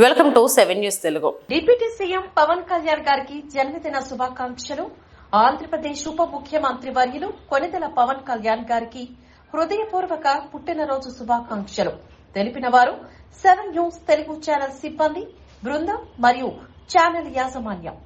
Welcome to seven news Telugu. Deputy CM Pawan Kalyan గారికి జన్మదిన శుభాకాంక్షలు. ఆంధ్రప్రదేశ్ ఉప ముఖ్యమంత్రి వర్యులు కొనిదెల పవన్ కళ్యాణ్ గారికి హృదయపూర్వక పుట్టినరోజు శుభాకాంక్షలు. తెలిపిన వారు సెవెన్ న్యూస్ తెలుగు ఛానల్ సిబ్బంది బృందం మరియు ఛానల్ యాజమాన్యం.